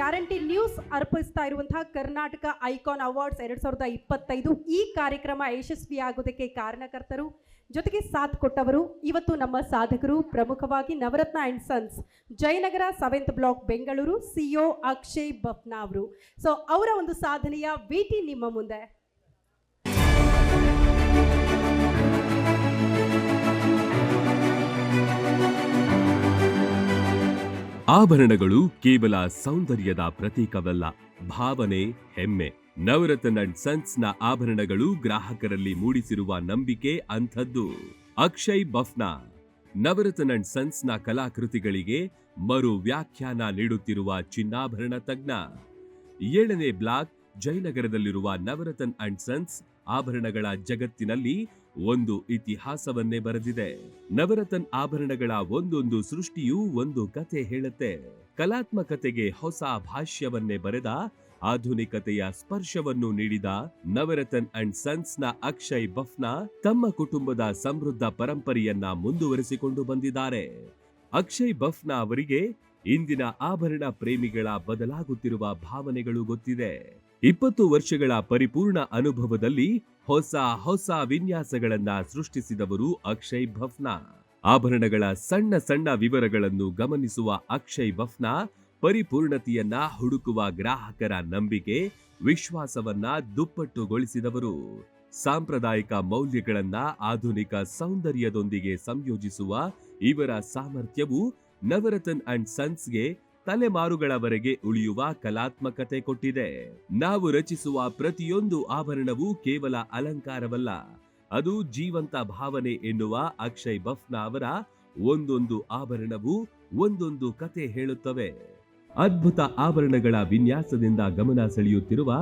Guarantee news ಅರ್ಪಿಸ್ತಾ ಇರುವಂತಹ Karnataka icon awards ಎರಡ್ ಸಾವಿರದ ಇಪ್ಪತ್ತೈದು ಈ ಕಾರ್ಯಕ್ರಮ ಯಶಸ್ವಿಯಾಗೋದಕ್ಕೆ ಕಾರಣಕರ್ತರು. ಜೊತೆಗೆ ಸಾಥ್ ಕೊಟ್ಟವರು, ಇವತ್ತು ನಮ್ಮ ಸಾಧಕರು, ಪ್ರಮುಖವಾಗಿ Navaratna and sons, Jayanagar seventh block Bengaluru CEO Akshay Bafna ಅವರು. ಸೊ ಅವರ ಒಂದು ಸಾಧನೆಯ ಭೇಟಿ ನಿಮ್ಮ ಮುಂದೆ. ಆಭರಣಗಳು ಕೇವಲ ಸೌಂದರ್ಯದ ಪ್ರತೀಕವಲ್ಲ, ಭಾವನೆ, ಹೆಮ್ಮೆ. ನವರತ್ನ ಅಂಡ್ ಸನ್ಸ್ನ ಆಭರಣಗಳು ಗ್ರಾಹಕರಲ್ಲಿ ಮೂಡಿಸಿರುವ ನಂಬಿಕೆ ಅಂಥದ್ದು. ಅಕ್ಷಯ್ ಬಫ್ನಾ ನವರತ್ನ ಅಂಡ್ ಸನ್ಸ್ನ ಕಲಾಕೃತಿಗಳಿಗೆ ಮರು ವ್ಯಾಖ್ಯಾನ ನೀಡುತ್ತಿರುವ ಚಿನ್ನಾಭರಣ ತಜ್ಞ. ಏಳನೇ ಬ್ಲಾಕ್ ಜಯನಗರದಲ್ಲಿರುವ ನವರತ್ನ ಅಂಡ್ ಸನ್ಸ್ ಆಭರಣಗಳ ಜಗತ್ತಿನಲ್ಲಿ ಒಂದು ಇತಿಹಾಸವನ್ನೇ ಬರೆದಿದೆ. ನವರತನ್ ಆಭರಣಗಳ ಒಂದೊಂದು ಸೃಷ್ಟಿಯೂ ಒಂದು ಕಥೆ ಹೇಳುತ್ತೆ. ಕಲಾತ್ಮಕತೆಗೆ ಹೊಸ ಭಾಷ್ಯವನ್ನೇ ಬರೆದ, ಆಧುನಿಕತೆಯ ಸ್ಪರ್ಶವನ್ನು ನೀಡಿದ ನವರತನ್ ಅಂಡ್ ಸನ್ಸ್ನ ಅಕ್ಷಯ್ ಬಫ್ನಾ ತಮ್ಮ ಕುಟುಂಬದ ಸಮೃದ್ಧ ಪರಂಪರೆಯನ್ನ ಮುಂದುವರಿಸಿಕೊಂಡು ಬಂದಿದ್ದಾರೆ. ಅಕ್ಷಯ್ ಬಫ್ನಾ ಅವರಿಗೆ ಇಂದಿನ ಆಭರಣ ಪ್ರೇಮಿಗಳ ಬದಲಾಗುತ್ತಿರುವ ಭಾವನೆಗಳು ಗೊತ್ತಿದೆ. ಇಪ್ಪತ್ತು ವರ್ಷಗಳ ಪರಿಪೂರ್ಣ ಅನುಭವದಲ್ಲಿ ಹೊಸ ಹೊಸ ವಿನ್ಯಾಸಗಳನ್ನ ಸೃಷ್ಟಿಸಿದವರು ಅಕ್ಷಯ್ ಭಫ್ನಾ ಆಭರಣಗಳ ಸಣ್ಣ ಸಣ್ಣ ವಿವರಗಳನ್ನು ಗಮನಿಸುವ ಅಕ್ಷಯ್ ಭಫ್ನಾ ಪರಿಪೂರ್ಣತೆಯನ್ನ ಹುಡುಕುವ ಗ್ರಾಹಕರ ನಂಬಿಕೆ, ವಿಶ್ವಾಸವನ್ನ ದುಪ್ಪಟ್ಟುಗೊಳಿಸಿದವರು. ಸಾಂಪ್ರದಾಯಿಕ ಮೌಲ್ಯಗಳನ್ನ ಆಧುನಿಕ ಸೌಂದರ್ಯದೊಂದಿಗೆ ಸಂಯೋಜಿಸುವ ಇವರ ಸಾಮರ್ಥ್ಯವು ನವರತನ್ ಅಂಡ್ ಸನ್ಸ್ಗೆ ತಲೆಮಾರುಗಳವರೆಗೆ ಉಳಿಯುವ ಕಲಾತ್ಮಕತೆ ಕೊಟ್ಟಿದೆ. ನಾವು ರಚಿಸುವ ಪ್ರತಿಯೊಂದು ಆಭರಣವೂ ಕೇವಲ ಅಲಂಕಾರವಲ್ಲ. ಅದು ಜೀವಂತ ಭಾವನೆ ಎನ್ನುವ ಅಕ್ಷಯ್ ಬಫ್ನಾ ಅವರ ಒಂದೊಂದು ಆಭರಣವು ಒಂದೊಂದು ಕತೆ ಹೇಳುತ್ತವೆ. ಅದ್ಭುತ ಆಭರಣಗಳ ವಿನ್ಯಾಸದಿಂದ ಗಮನ ಸೆಳೆಯುತ್ತಿರುವ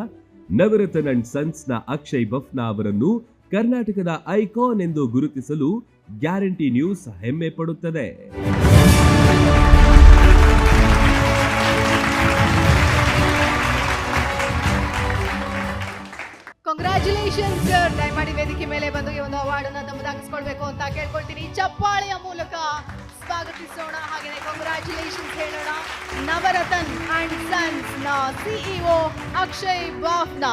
ನವರತನ್ ಅಂಡ್ನ ಅಕ್ಷಯ್ ಬಫ್ನಾ ಅವರನ್ನು ಕರ್ನಾಟಕದ ಐಕಾನ್ ಎಂದು ಗುರುತಿಸಲು ಗ್ಯಾರಂಟಿ ನ್ಯೂಸ್ ಹೆಮ್ಮೆ ಪಡುತ್ತದೆ. ಕಂಗ್ರ್ಯಾಚುಲೇಷನ್ಸ್ ಸರ್ ದಯಮಾಡಿ ವೇದಿಕೆ ಮೇಲೆ ಬಂದು ಈ ಒಂದು ಅವಾರ್ಡ್ ಅನ್ನ ತಮ್ಮದಾಗಿಸ್ಕೊಳ್ಬೇಕು ಅಂತ ಕೇಳ್ಕೊಳ್ತೀನಿ. ಚಪ್ಪಾಳೆಯ ಮೂಲಕ ಸ್ವಾಗತಿಸೋಣ. ಹಾಗೆಯೇ ಕಂಗ್ರ್ಯಾಚುಲೇಷನ್ಸ್ ಹೇಳೋಣ. Navratan and ಸನ್ಸ್ನ CEO Akshay Bafna.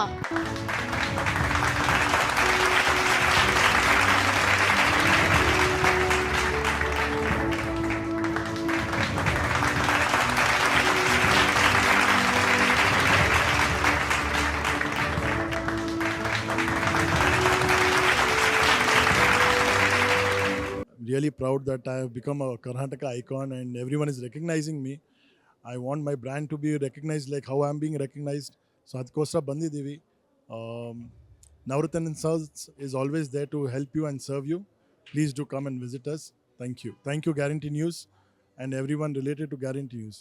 really proud that I have become a Karnataka icon and everyone is recognizing me. I want my brand to be recognized like how I'm being recognized. So ಅದಕ್ಕೋಸ್ಕರ ಬಂದಿದ್ದೀವಿ Navaratna sirs is always there to help you and serve you. Please do come and visit us. Thank you. Thank you, Guarantee News, and everyone related to Guarantee News.